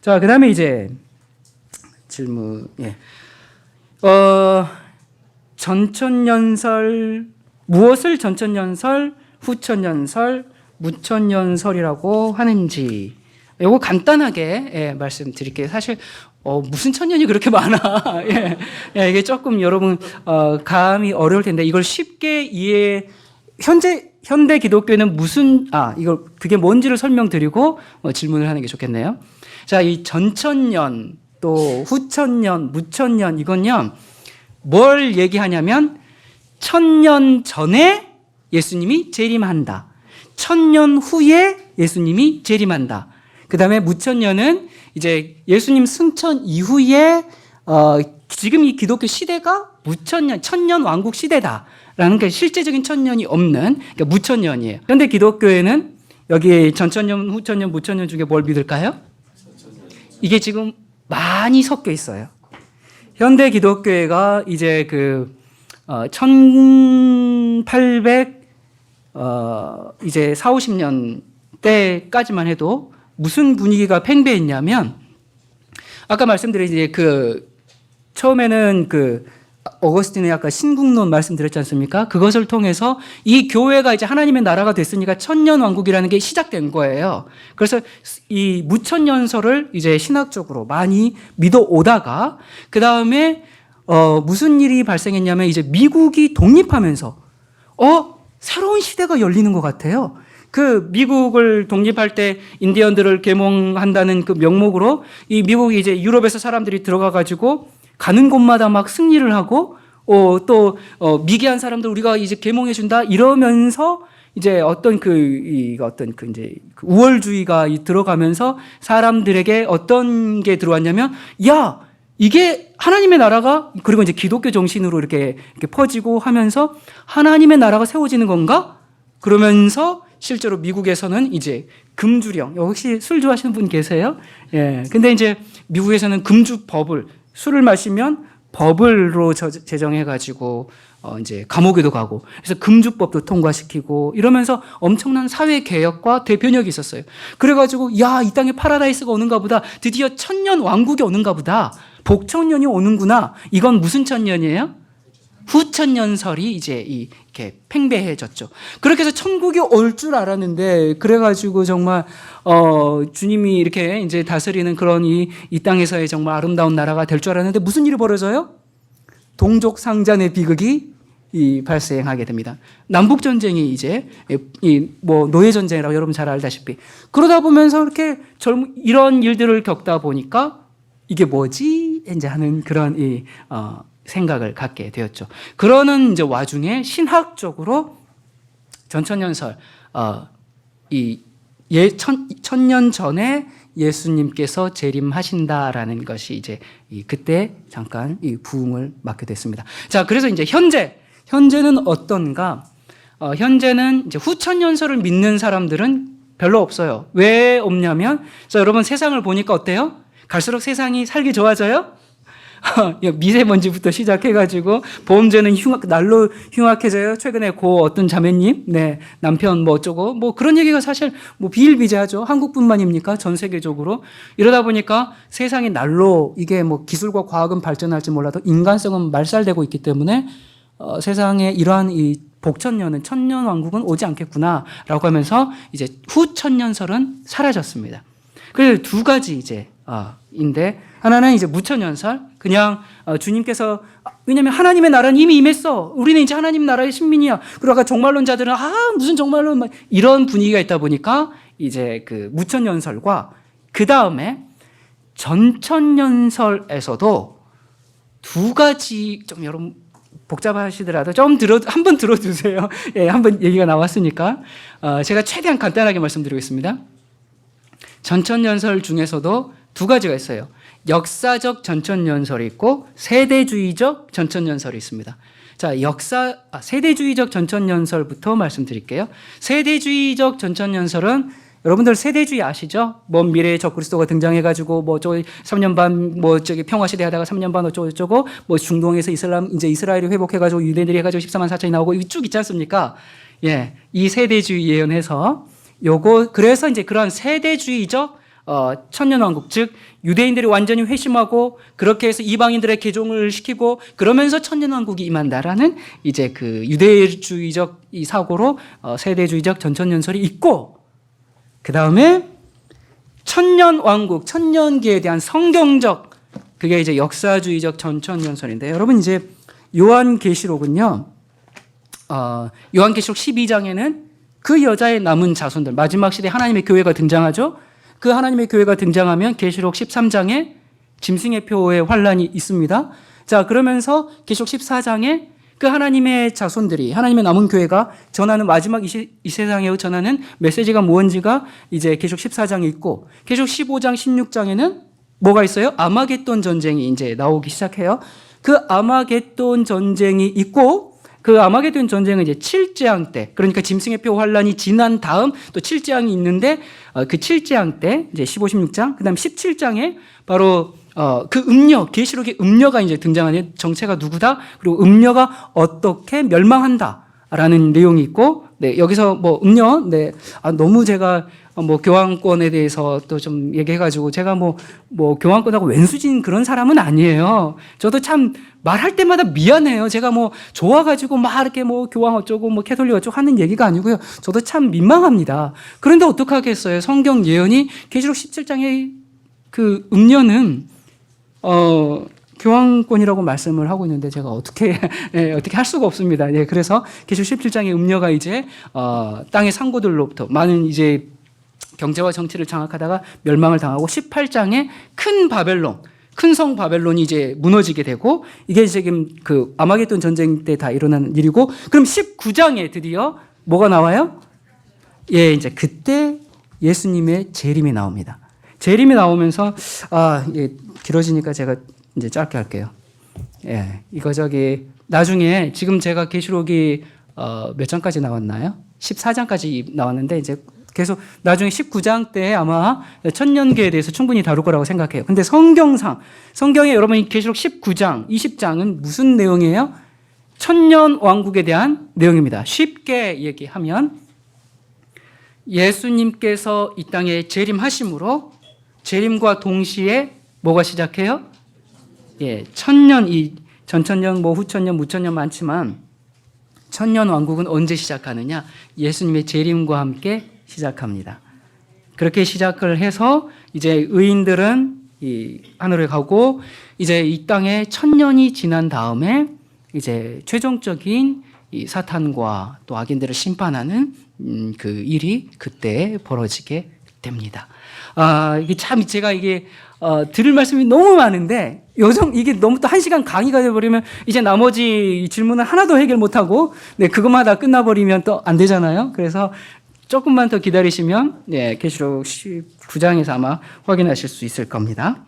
자, 그 다음에 이제 질문 예. 어 전천연설 무엇을 전천연설, 후천연설, 무천연설이라고 하는지 요거 간단하게 예, 말씀드릴게요. 사실 어, 무슨 천년이 그렇게 많아? 예, 예, 이게 조금 여러분 어, 감이 어려울 텐데 이걸 쉽게 이해 현재 현대 기독교는 무슨 아 이걸 그게 뭔지를 설명드리고 어, 질문을 하는 게 좋겠네요. 자, 이 전천년 또 후천년, 무천년 이건요 뭘 얘기하냐면 천년 전에 예수님이 재림한다. 천년 후에 예수님이 재림한다. 그 다음에 무천년은 이제 예수님 승천 이후에 어, 지금 이 기독교 시대가 무천년, 천년 왕국 시대다라는 게 실제적인 천년이 없는 그러니까 무천년이에요. 그런데 기독교에는 여기 전천년, 후천년, 무천년 중에 뭘 믿을까요? 이게 지금 많이 섞여 있어요. 현대 기독교회가 이제 그 어, 1800 어, 이제 4, 50년 때까지만 해도 무슨 분위기가 팽배했냐면 아까 말씀드린 이제 그 처음에는 그 어거스틴의 아까 신국론 말씀드렸지 않습니까? 그것을 통해서 이 교회가 이제 하나님의 나라가 됐으니까 천년 왕국이라는 게 시작된 거예요. 그래서 이 무천년설을 이제 신학적으로 많이 믿어 오다가 그 다음에 어 무슨 일이 발생했냐면 이제 미국이 독립하면서 어 새로운 시대가 열리는 것 같아요. 그 미국을 독립할 때 인디언들을 계몽한다는 그 명목으로 이 미국이 이제 유럽에서 사람들이 들어가 가지고 가는 곳마다 막 승리를 하고 어, 또 어, 미개한 사람들 우리가 이제 계몽해 준다 이러면서 이제 어떤 그, 이, 어떤 그 이제 그 우월주의가 이 들어가면서 사람들에게 어떤 게 들어왔냐면 야 이게 하나님의 나라가 그리고 이제 기독교 정신으로 이렇게, 이렇게 퍼지고 하면서 하나님의 나라가 세워지는 건가? 그러면서 실제로 미국에서는 이제 금주령 혹시 술 좋아하시는 분 계세요? 예. 근데 이제 미국에서는 금주법을 술을 마시면 법을로 저- 제정해 가지고 어 이제 감옥에도 가고 그래서 금주법도 통과시키고 이러면서 엄청난 사회 개혁과 대변혁이 있었어요. 그래 가지고 야 이 땅에 파라다이스가 오는가 보다 드디어 천년 왕국이 오는가 보다 복천년이 오는구나 이건 무슨 천년이에요? 후천년설이 이제 이- 이렇게 팽배해졌죠. 그렇게 해서 천국이 올 줄 알았는데 그래가지고 정말 어 주님이 이렇게 이제 다스리는 그런 이, 이 땅에서의 정말 아름다운 나라가 될 줄 알았는데 무슨 일이 벌어져요? 동족 상잔의 비극이 이 발생하게 됩니다. 남북 전쟁이 이제 이 뭐 노예 전쟁이라고 여러분 잘 알다시피 그러다 보면서 이렇게 젊 이런 일들을 겪다 보니까 이게 뭐지 이제 하는 그런 이 어, 생각을 갖게 되었죠. 그러는 이제 와중에 신학적으로 전천년설 어, 이 예 천년 전에 예수님께서 재림하신다라는 것이 이제 이 그때 잠깐 이 부흥을 맞게 됐습니다. 자, 그래서 이제 현재 현재는 어떤가? 어, 현재는 이제 후천년설을 믿는 사람들은 별로 없어요. 왜 없냐면, 자, 여러분 세상을 보니까 어때요? 갈수록 세상이 살기 좋아져요? 미세먼지부터 시작해가지고 보험제는 흉악, 날로 흉악해져요. 최근에 고 어떤 자매님, 네 남편 뭐 어쩌고 뭐 그런 얘기가 사실 뭐 비일비재하죠. 한국뿐만입니까? 전 세계적으로 이러다 보니까 세상이 날로 이게 뭐 기술과 과학은 발전할지 몰라도 인간성은 말살되고 있기 때문에 어, 세상에 이러한 이 복천년은 천년 왕국은 오지 않겠구나라고 하면서 이제 후천년설은 사라졌습니다. 그래서 두 가지 이제 어, 인데 하나는 이제 무천연설 그냥 어, 주님께서 왜냐하면 하나님의 나라는 이미 임했어 우리는 이제 하나님 나라의 신민이야 그리고 아까 종말론자들은 아 무슨 종말론 막 이런 분위기가 있다 보니까 이제 그 무천연설과 그 다음에 전천연설에서도 두 가지 좀 여러분 복잡하시더라도 좀 들어 한번 들어주세요. 예, 한번 얘기가 나왔으니까 어, 제가 최대한 간단하게 말씀드리겠습니다. 전천연설 중에서도 두 가지가 있어요. 역사적 전천연설이 있고 세대주의적 전천연설이 있습니다. 자, 역사 아, 세대주의적 전천연설부터 말씀드릴게요. 세대주의적 전천연설은 여러분들 세대주의 아시죠? 먼 미래에 적그리스도가 등장해가지고 뭐 저기 3년 반 뭐 저기 평화 시대 하다가 3년 반 어쩌고 저쩌고 뭐 중동에서 이슬람 이제 이스라엘이 회복해가지고 유대인들이 해가지고 14만 4천이 나오고 이쭉 있지 않습니까? 예, 이 세대주의 예언해서 요거 그래서 이제 그런 세대주의적 어, 천년 왕국 즉 유대인들이 완전히 회심하고 그렇게 해서 이방인들의 개종을 시키고 그러면서 천년 왕국이 임한다라는 이제 그 유대주의적 이 사고로 어, 세대주의적 전천년설이 있고 그 다음에 천년 왕국 천년기에 대한 성경적 그게 이제 역사주의적 전천년설인데 여러분 이제 요한계시록은요. 어, 요한계시록 12장에는 그 여자의 남은 자손들 마지막 시대 하나님의 교회가 등장하죠. 그 하나님의 교회가 등장하면 계시록 13장에 짐승의 표의 환란이 있습니다. 자, 그러면서 계시록 14장에 그 하나님의 자손들이 하나님의 남은 교회가 전하는 마지막 이, 시, 이 세상에 전하는 메시지가 무언지가 이제 계시록 14장에 있고 계시록 15장 16장에는 뭐가 있어요? 아마겟돈 전쟁이 이제 나오기 시작해요. 그 아마겟돈 전쟁이 있고 그 아마겟돈 전쟁은 이제 칠재앙 때 그러니까 짐승의 표 환란이 지난 다음 또 칠재앙이 있는데 어, 그 칠재앙 때 이제 15, 16장 그다음 17장에 바로 어, 그 음녀 계시록의 음녀가 이제 등장하는 정체가 누구다? 그리고 음녀가 어떻게 멸망한다 라는 내용이 있고 네 여기서 뭐 음녀 네 아, 너무 제가 어, 뭐 교황권에 대해서 또 좀 얘기해가지고 제가 뭐 뭐 교황권하고 왼수진 그런 사람은 아니에요. 저도 참 말할 때마다 미안해요. 제가 뭐 좋아가지고 막 이렇게 뭐 교황 어쩌고 뭐 캐톨릭 어쩌고 하는 얘기가 아니고요. 저도 참 민망합니다. 그런데 어떡하겠어요. 성경 예언이 계시록 17장의 그 음녀는 어 교황권이라고 말씀을 하고 있는데 제가 어떻게 예, 어떻게 할 수가 없습니다. 예, 그래서 계시록 17장의 음녀가 이제 어, 땅의 상고들로부터 많은 이제 경제와 정치를 장악하다가 멸망을 당하고 18장에 큰 바벨론, 큰 성 바벨론이 이제 무너지게 되고 이게 지금 그 아마겟돈 전쟁 때 다 일어나는 일이고 그럼 19장에 드디어 뭐가 나와요? 예, 이제 그때 예수님의 재림이 나옵니다. 재림이 나오면서 아, 예, 길어지니까 제가 이제 짧게 할게요. 예, 이거 저기 나중에 지금 제가 계시록이 어, 몇 장까지 나왔나요? 14장까지 나왔는데 이제 계속 나중에 19장 때 아마 천년계에 대해서 충분히 다룰 거라고 생각해요. 근데 성경상 성경에 여러분이 계시록 19장, 20장은 무슨 내용이에요? 천년 왕국에 대한 내용입니다. 쉽게 얘기하면 예수님께서 이 땅에 재림하심으로 재림과 동시에 뭐가 시작해요? 예, 천년 이 전천년 뭐 후천년 무천년 많지만 천년 왕국은 언제 시작하느냐? 예수님의 재림과 함께 시작합니다. 그렇게 시작을 해서 이제 의인들은 이 하늘에 가고 이제 이 땅에 천년이 지난 다음에 이제 최종적인 이 사탄과 또 악인들을 심판하는 음, 그 일이 그때 벌어지게 됩니다. 아, 이게 참 제가 이게 어, 들을 말씀이 너무 많은데 요정 이게 너무 또 한 시간 강의가 돼버리면 이제 나머지 질문을 하나도 해결 못하고 네 그것마다 끝나버리면 또 안 되잖아요. 그래서 조금만 더 기다리시면 네 계시록 19장에서 아마 확인하실 수 있을 겁니다.